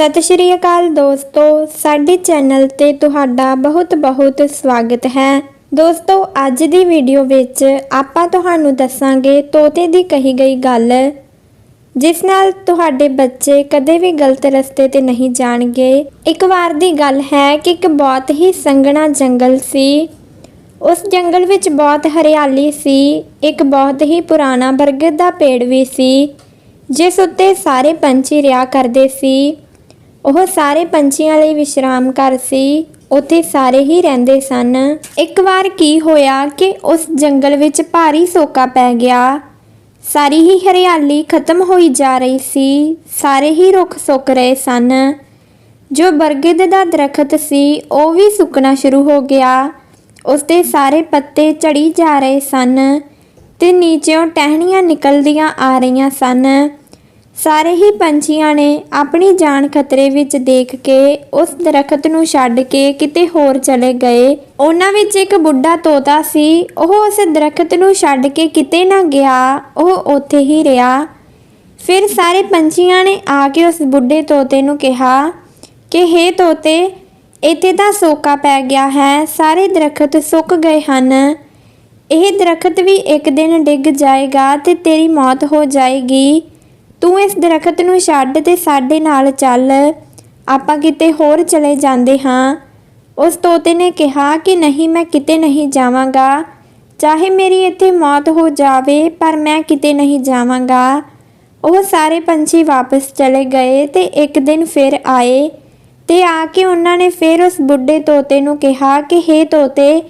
ਸਤਿ ਸ਼੍ਰੀ ਅਕਾਲ ਦੋਸਤੋ, ਸਾਡੇ ਚੈਨਲ ਤੇ ਤੁਹਾਡਾ ਬਹੁਤ-ਬਹੁਤ ਸਵਾਗਤ ਹੈ। ਦੋਸਤੋ, ਅੱਜ ਦੀ ਵੀਡੀਓ ਵਿੱਚ ਆਪਾਂ ਤੁਹਾਨੂੰ ਦੱਸਾਂਗੇ ਤੋਤੇ ਦੀ ਕਹੀ ਗਈ ਗੱਲ, ਜਿਸ ਨਾਲ ਤੁਹਾਡੇ ਬੱਚੇ ਕਦੇ ਵੀ ਗਲਤ ਰਸਤੇ ਤੇ ਨਹੀਂ ਜਾਣਗੇ। ਇੱਕ ਵਾਰ ਦੀ ਗੱਲ ਹੈ ਕਿ ਇੱਕ ਬਹੁਤ ਹੀ ਸੰਘਣਾ ਜੰਗਲ ਸੀ। ਉਸ ਜੰਗਲ ਵਿੱਚ ਬਹੁਤ ਹਰਿਆਲੀ ਸੀ, ਇੱਕ ਬਹੁਤ ਹੀ ਪੁਰਾਣਾ ਬਰਗਦ ਦਾ ਪੇੜ ਵੀ ਸੀ, ਜਿਸ ਉੱਤੇ ਸਾਰੇ ਪੰਛੀ ਰਿਹਾ ਕਰਦੇ ਸੀ। ਉਹ ਸਾਰੇ ਪੰਛੀਆਂ ਲਈ ਵਿਸ਼ਰਾਮ ਘਰ ਸੀ। ਉੱਥੇ ਸਾਰੇ ਹੀ ਰਹਿੰਦੇ ਸਨ। ਇੱਕ ਵਾਰ ਕੀ ਹੋਇਆ ਕਿ ਉਸ ਜੰਗਲ ਵਿੱਚ ਭਾਰੀ ਸੋਕਾ ਪੈ ਗਿਆ। ਸਾਰੀ ਹੀ ਹਰਿਆਲੀ ਖਤਮ ਹੋਈ ਜਾ ਰਹੀ ਸੀ। ਸਾਰੇ ਹੀ ਰੁੱਖ ਸੁੱਕ ਰਹੇ ਸਨ। ਜੋ ਬਰਗਦ ਦਾ ਦਰਖਤ ਸੀ, ਉਹ ਵੀ ਸੁੱਕਣਾ ਸ਼ੁਰੂ ਹੋ ਗਿਆ। ਉਸ ਦੇ ਸਾਰੇ ਪੱਤੇ ਝੜੀ ਜਾ ਰਹੇ ਸਨ ਤੇ ਨੀਚੇੋਂ ਟਹਿਣੀਆਂ ਨਿਕਲਦੀਆਂ ਆ ਰਹੀਆਂ ਸਨ। ਸਾਰੇ ਹੀ ਪੰਛੀਆਂ ਨੇ ਆਪਣੀ ਜਾਨ ਖਤਰੇ ਵਿੱਚ ਦੇਖ ਕੇ, ਉਸ ਦਰਖਤ ਨੂੰ ਛੱਡ ਕੇ ਕਿਤੇ ਹੋਰ ਚਲੇ ਗਏ। ਉਹਨਾਂ ਵਿੱਚ ਇੱਕ ਬੁੱਢਾ ਤੋਤਾ ਸੀ। ਉਹ ਉਸ ਦਰਖਤ ਨੂੰ ਛੱਡ ਕੇ ਕਿਤੇ ਨਾ ਗਿਆ। ਉਹ ਉੱਥੇ ਹੀ ਰਿਹਾ। ਫਿਰ ਸਾਰੇ ਪੰਛੀਆਂ ਨੇ ਆ ਕੇ ਉਸ ਬੁੱਢੇ ਤੋਤੇ ਨੂੰ ਕਿਹਾ ਕਿ, ਹੇ ਤੋਤੇ, ਇੱਥੇ ਤਾਂ ਸੋਕਾ ਪੈ ਗਿਆ ਹੈ। ਸਾਰੇ ਦਰਖਤ ਸੁੱਕ ਗਏ ਹਨ। ਇਹ ਦਰਖਤ ਵੀ ਇੱਕ ਦਿਨ ਡਿੱਗ ਜਾਏਗਾ ਤੇ ਤੇਰੀ ਮੌਤ ਹੋ ਜਾਏਗੀ। ਤੂੰ ਇਸ ਦਰਖਤ ਨੂੰ ਛੱਡ ਤੇ ਸਾਡੇ ਨਾਲ ਚੱਲ। ਆਪਾਂ ਕਿਤੇ ਹੋਰ ਚਲੇ ਜਾਂਦੇ ਹਾਂ। ਉਸ ਤੋਤੇ ਨੇ ਕਿਹਾ ਕਿ ਨਹੀਂ, ਮੈਂ ਕਿਤੇ ਨਹੀਂ ਜਾਵਾਂਗਾ। ਚਾਹੇ ਮੇਰੀ ਇੱਥੇ ਮੌਤ ਹੋ ਜਾਵੇ, ਪਰ ਮੈਂ ਕਿਤੇ ਨਹੀਂ ਜਾਵਾਂਗਾ। ਉਹ ਸਾਰੇ ਪੰਛੀ ਵਾਪਸ ਚਲੇ ਗਏ ਤੇ ਇੱਕ ਦਿਨ ਫਿਰ ਆਏ ਤੇ ਆ ਕੇ ਉਹਨਾਂ ਨੇ ਫਿਰ ਉਸ ਬੁੱਢੇ ਤੋਤੇ ਨੂੰ ਕਿਹਾ ਕਿ, ਹੇ ਤੋਤੇ,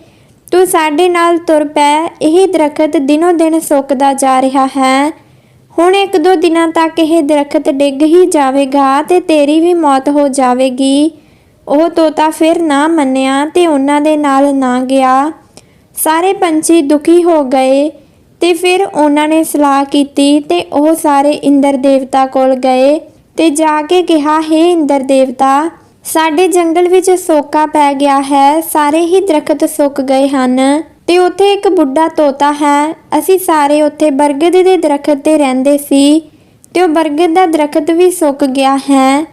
ਤੂੰ ਸਾਡੇ ਨਾਲ ਤੁਰ ਪੈ, ਇਹ ਦਰਖਤ ਦਿਨੋ ਦਿਨ ਸੁੱਕਦਾ ਜਾ ਰਿਹਾ ਹੈ। ਹੁਣ ਇੱਕ ਦੋ ਦਿਨਾਂ ਤੱਕ ਇਹ ਦਰਖਤ ਡਿੱਗ ਹੀ ਜਾਵੇਗਾ ਤੇ ਤੇਰੀ ਵੀ ਮੌਤ ਹੋ ਜਾਵੇਗੀ। ਉਹ ਤੋਤਾ ਫਿਰ ਨਾ ਮੰਨਿਆ ਤੇ ਉਹਨਾਂ ਦੇ ਨਾਲ ਨਾ ਗਿਆ। ਸਾਰੇ ਪੰਛੀ ਦੁਖੀ ਹੋ ਗਏ ਤੇ ਫਿਰ ਉਹਨਾਂ ਨੇ ਸਲਾਹ ਕੀਤੀ ਤੇ ਉਹ ਸਾਰੇ ਇੰਦਰ ਦੇਵਤਾ ਕੋਲ ਗਏ ਤੇ ਜਾ ਕੇ ਕਿਹਾ, ਹੈ ਇੰਦਰ ਦੇਵਤਾ, ਸਾਡੇ ਜੰਗਲ ਵਿੱਚ ਸੋਕਾ ਪੈ ਗਿਆ ਹੈ, ਸਾਰੇ ਹੀ ਦਰਖਤ ਸੁੱਕ ਗਏ ਹਨ। ਤੇ ਉੱਥੇ ਇੱਕ ਬੁੱਢਾ ਤੋਤਾ ਹੈ। ਅਸੀਂ ਸਾਰੇ ਉੱਥੇ ਬਰਗਦ ਦੇ ਦਰਖਤ ਤੇ ਰਹਿੰਦੇ ਸੀ ਤੇ ਉਹ ਬਰਗਦ ਦਾ ਦਰਖਤ ਵੀ ਸੁੱਕ ਗਿਆ ਹੈ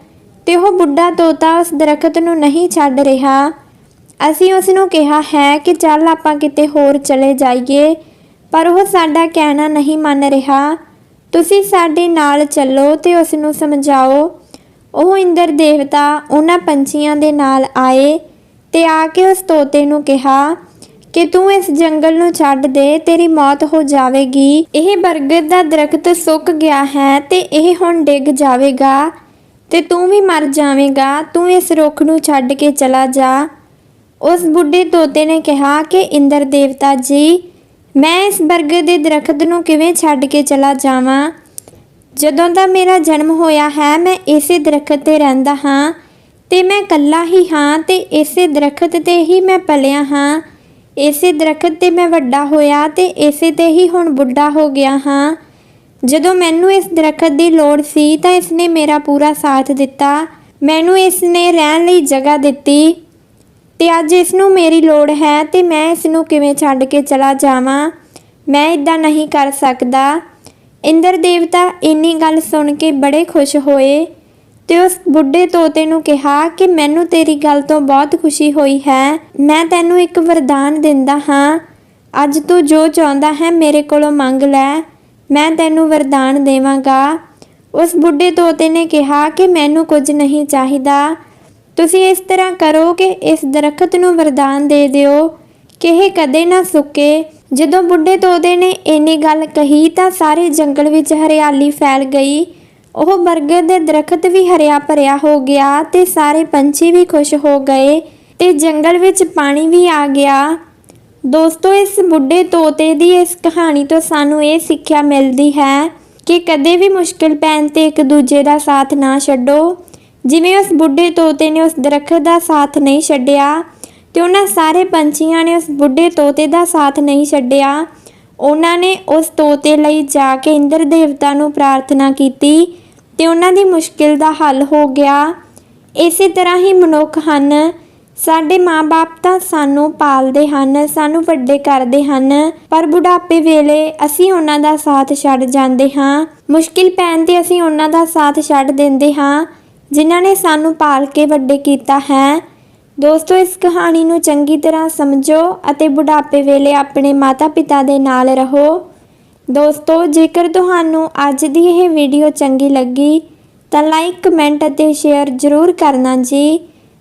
ਤੇ ਉਹ ਬੁੱਢਾ ਤੋਤਾ ਉਸ ਦਰਖਤ ਨੂੰ ਨਹੀਂ ਛੱਡ ਰਿਹਾ। ਅਸੀਂ ਉਸ ਨੂੰ ਕਿਹਾ ਹੈ ਕਿ ਚੱਲ ਆਪਾਂ ਕਿਤੇ ਹੋਰ ਚਲੇ ਜਾਈਏ, ਪਰ ਉਹ ਸਾਡਾ ਕਹਿਣਾ ਨਹੀਂ ਮੰਨ ਰਿਹਾ। ਤੁਸੀਂ ਸਾਡੇ ਨਾਲ ਚੱਲੋ ਤੇ ਉਸ ਨੂੰ ਸਮਝਾਓ। ਉਹ ਇੰਦਰ ਦੇਵਤਾ ਉਹਨਾਂ ਪੰਛੀਆਂ ਦੇ ਨਾਲ ਆਏ ਤੇ ਆ ਕੇ ਉਸ ਤੋਤੇ ਨੂੰ ਕਿਹਾ ਕਿ ਤੂੰ ਇਸ ਜੰਗਲ ਨੂੰ ਛੱਡ ਦੇ, ਤੇਰੀ ਮੌਤ ਹੋ ਜਾਵੇਗੀ। ਇਹ ਬਰਗਦ ਦਾ ਦਰਖਤ ਸੁੱਕ ਗਿਆ ਹੈ ਤੇ ਇਹ ਹੁਣ ਡਿੱਗ ਜਾਵੇਗਾ ਤੇ ਤੂੰ ਵੀ ਮਰ ਜਾਵੇਂਗਾ। ਤੂੰ ਇਸ ਰੁੱਖ ਨੂੰ ਛੱਡ ਕੇ ਚਲਾ ਜਾ। ਉਸ ਬੁੱਢੇ ਤੋਤੇ ਨੇ ਕਿਹਾ ਕਿ, ਇੰਦਰ ਦੇਵਤਾ ਜੀ, ਮੈਂ ਇਸ ਬਰਗਦ ਦੇ ਦਰਖਤ ਨੂੰ ਕਿਵੇਂ ਛੱਡ ਕੇ ਚਲਾ ਜਾਵਾਂ? ਜਦੋਂ ਦਾ ਮੇਰਾ ਜਨਮ ਹੋਇਆ ਹੈ, ਮੈਂ ਇਸੇ ਦਰਖਤ ਤੇ ਰਹਿੰਦਾ ਹਾਂ ਤੇ ਮੈਂ ਇਕੱਲਾ ਹੀ ਹਾਂ ਤੇ ਇਸੇ ਦਰਖਤ ਤੇ ਹੀ ਮੈਂ ਪਲਿਆ ਹਾਂ। ਇਸੇ ਦਰਖਤ ਤੇ ਮੈਂ ਵੱਡਾ ਹੋਇਆ ਤੇ ਇਸੇ ਤੇ ਹੀ ਹੁਣ ਬੁੱਢਾ ਹੋ ਗਿਆ ਹਾਂ। ਜਦੋਂ ਮੈਨੂੰ ਇਸ ਦਰਖਤ ਦੀ ਲੋੜ ਸੀ ਤਾਂ ਇਸ ਨੇ ਮੇਰਾ ਪੂਰਾ ਸਾਥ ਦਿੱਤਾ। ਮੈਨੂੰ ਇਸ ਨੇ ਰਹਿਣ ਲਈ ਜਗ੍ਹਾ ਦਿੱਤੀ ਤੇ ਅੱਜ ਇਸ ਨੂੰ ਮੇਰੀ ਲੋੜ ਹੈ ਤੇ ਮੈਂ ਇਸ ਨੂੰ ਕਿਵੇਂ ਛੱਡ ਕੇ ਚਲਾ ਜਾਵਾਂ? ਮੈਂ ਇਦਾਂ ਨਹੀਂ ਕਰ ਸਕਦਾ। ਇੰਦਰ ਦੇਵਤਾ ਇੰਨੀ ਗੱਲ ਸੁਣ ਕੇ ਬੜੇ ਖੁਸ਼ ਹੋਏ। ਤੇ ਉਸ ਬੁੱਢੇ ਤੋਤੇ ਨੂੰ ਕਿਹਾ ਕਿ ਮੈਨੂੰ ਤੇਰੀ ਗੱਲ ਤੋਂ ਬਹੁਤ ਖੁਸ਼ੀ ਹੋਈ ਹੈ। ਮੈਂ ਤੈਨੂੰ ਇੱਕ ਵਰਦਾਨ ਦਿੰਦਾ ਹਾਂ। ਅੱਜ ਤੂੰ ਜੋ ਚਾਹੁੰਦਾ ਹੈ ਮੇਰੇ ਕੋਲੋਂ ਮੰਗ ਲੈ। ਮੈਂ ਤੈਨੂੰ ਵਰਦਾਨ ਦੇਵਾਂਗਾ। ਉਸ ਬੁੱਢੇ ਤੋਤੇ ਨੇ ਕਿਹਾ ਕਿ ਮੈਨੂੰ ਕੁਝ ਨਹੀਂ ਚਾਹੀਦਾ। ਤੁਸੀਂ ਇਸ ਤਰ੍ਹਾਂ ਕਰੋ ਕਿ ਇਸ ਦਰਖਤ ਨੂੰ ਵਰਦਾਨ ਦੇ ਦਿਓ ਕਿ ਇਹ ਕਦੇ ਨਾ ਸੁੱਕੇ। ਜਦੋਂ ਬੁੱਢੇ ਤੋਤੇ ਨੇ ਇੰਨੀ ਗੱਲ ਕਹੀ ਤਾਂ ਸਾਰੇ ਜੰਗਲ ਵਿੱਚ ਹਰਿਆਲੀ ਫੈਲ ਗਈ। ਉਹ ਬਰਗਦ ਦੇ ਦਰਖਤ ਵੀ ਹਰਿਆ ਭਰਿਆ ਹੋ ਗਿਆ ਤੇ ਸਾਰੇ ਪੰਛੀ ਵੀ ਖੁਸ਼ ਹੋ ਗਏ ਤੇ ਜੰਗਲ ਵਿੱਚ ਪਾਣੀ ਵੀ ਆ ਗਿਆ। ਦੋਸਤੋ, ਇਸ ਬੁੱਢੇ ਤੋਤੇ ਦੀ ਇਸ ਕਹਾਣੀ ਤੋਂ ਸਾਨੂੰ ਇਹ ਸਿੱਖਿਆ ਮਿਲਦੀ ਹੈ ਕਿ ਕਦੇ ਵੀ ਮੁਸ਼ਕਲ ਪੈਣ ਤੇ ਇੱਕ ਦੂਜੇ ਦਾ ਸਾਥ ਨਾ ਛੱਡੋ। ਜਿਵੇਂ ਉਸ ਬੁੱਢੇ ਤੋਤੇ ਨੇ ਉਸ ਦਰਖਤ ਦਾ ਸਾਥ ਨਹੀਂ ਛੱਡਿਆ ਤੇ ਉਹਨਾਂ ਸਾਰੇ ਪੰਛੀਆਂ ਨੇ ਉਸ ਬੁੱਢੇ ਤੋਤੇ ਦਾ ਸਾਥ ਨਹੀਂ ਛੱਡਿਆ, ਉਹਨਾਂ ਨੇ ਉਸ ਤੋਤੇ ਲਈ ਜਾ ਕੇ ਇੰਦਰ ਦੇਵਤਾ ਨੂੰ ਪ੍ਰਾਰਥਨਾ ਕੀਤੀ ਤੇ ਉਹਨਾਂ ਦੀ ਮੁਸ਼ਕਿਲ ਦਾ ਹੱਲ ਹੋ ਗਿਆ। ਇਸੇ ਤਰ੍ਹਾਂ ਹੀ ਮਨੁੱਖ ਹਨ। ਸਾਡੇ ਮਾਪੇ ਤਾਂ ਸਾਨੂੰ ਪਾਲਦੇ ਹਨ, ਸਾਨੂੰ ਵੱਡੇ ਕਰਦੇ ਹਨ, ਪਰ ਬੁਢਾਪੇ ਵੇਲੇ ਅਸੀਂ ਉਹਨਾਂ ਦਾ ਸਾਥ ਛੱਡ ਜਾਂਦੇ ਹਾਂ। ਮੁਸ਼ਕਿਲ ਪੈਣ ਤੇ ਅਸੀਂ ਉਹਨਾਂ ਦਾ ਸਾਥ ਛੱਡ ਦਿੰਦੇ ਹਾਂ, ਜਿਨ੍ਹਾਂ ਨੇ ਸਾਨੂੰ ਪਾਲ ਕੇ ਵੱਡੇ ਕੀਤਾ ਹੈ। ਦੋਸਤੋ, ਇਸ ਕਹਾਣੀ ਨੂੰ ਚੰਗੀ ਤਰ੍ਹਾਂ ਸਮਝੋ ਅਤੇ ਬੁਢਾਪੇ ਵੇਲੇ ਆਪਣੇ ਮਾਤਾ-ਪਿਤਾ ਦੇ ਨਾਲ ਰਹੋ। ਦੋਸਤੋ, ਜੇਕਰ ਤੁਹਾਨੂੰ ਅੱਜ ਦੀ ਇਹ ਵੀਡੀਓ ਚੰਗੀ ਲੱਗੀ, ਤਾਂ ਲਾਈਕ ਕਮੈਂਟ ਅਤੇ ਸ਼ੇਅਰ ਜ਼ਰੂਰ ਕਰਨਾ ਜੀ।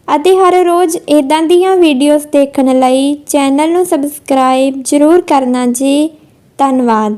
ਅਤੇ ਹਰ ਰੋਜ਼ ਇਦਾਂ ਦੀਆਂ ਵੀਡੀਓਜ਼ ਦੇਖਣ ਲਈ ਚੈਨਲ ਨੂੰ ਸਬਸਕ੍ਰਾਈਬ ਜ਼ਰੂਰ ਕਰਨਾ ਜੀ। ਧੰਨਵਾਦ।